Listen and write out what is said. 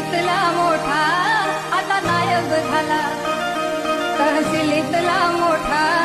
तहसिलीतला मोठा आता नायब झाला. तहसिलीतला मोठा